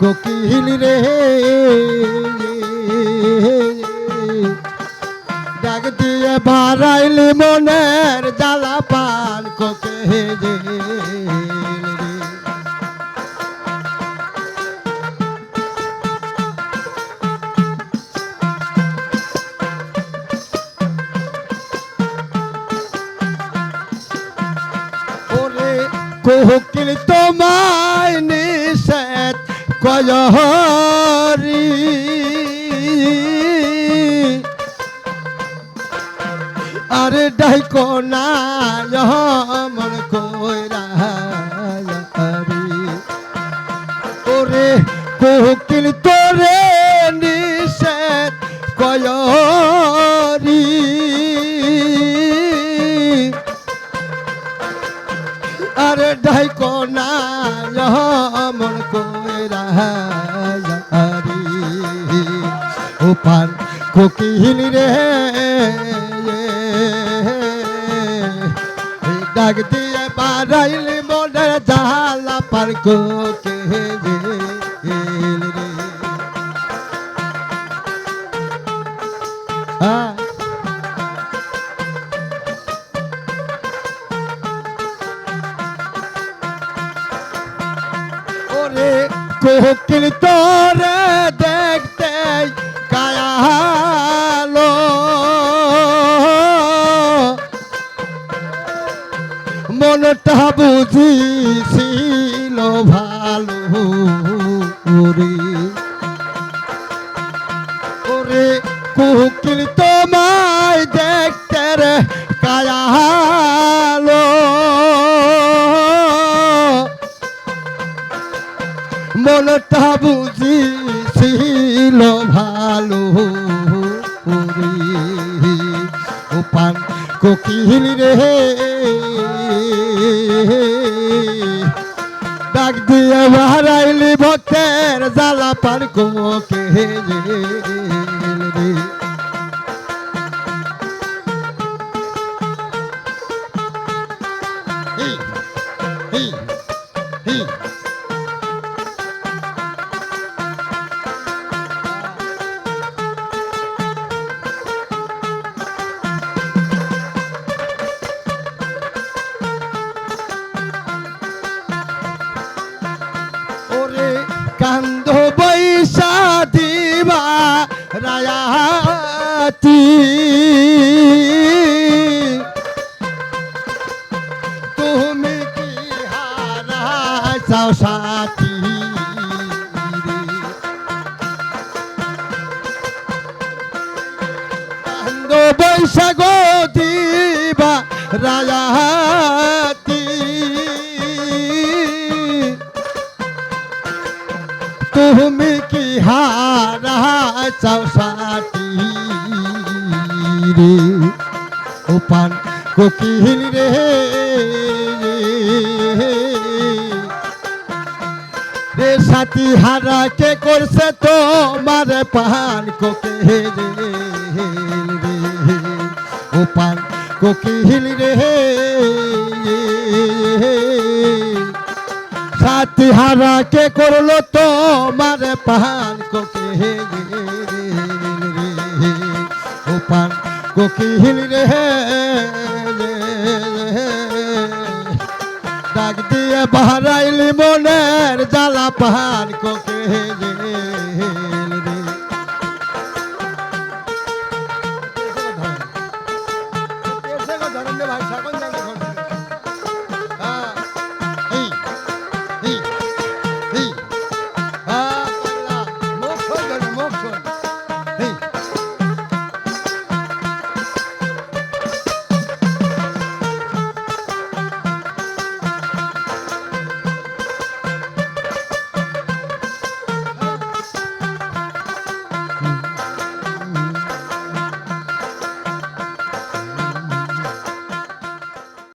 কোকিল রে। ডাক দিয়ে বাড়াইলি মনের জ্বালা পান কোকিল কোকিল তোমায় কয়হরি আরে ডাইকো না মন কইরা ওরে কোকিল, তোরে নিষেধ কয়রি। আরে ডাইকো না মন কইরা রি ওপার কোকিল রে ডাক দিয়ে বাড়াইলি মনের জালা পার কোকিল কোকিল তোরে দেখতে কায়ালো। মনটা বুঝিছিল ভালো ওরে ওরে কোকিল তোমায় মনটা বুঝিছিল ভালো পান কোকিল রে। ডাক দিয়ে বাহারাইলি ভক্তের জ্বালা পান রে। হি, কান্দ বৈশা দিবা রায়াতি। তুমি কি হারাইছাও সাথী? কান্দ বৈশাখ দিবা রায়াতি। হারাইছাও সাথী রে। ও পান কোকিল রে। রে সাথী হারা, কে করছে তোমার পান কোকিল রে? ও পান কোকিল রে। সাথী হারা, কে করল তোমার পান কোকিল রে পান কোকিল রে ডাক দিয়ে বাহারাইলি মনের জ্বালা পাহাড় কোকিল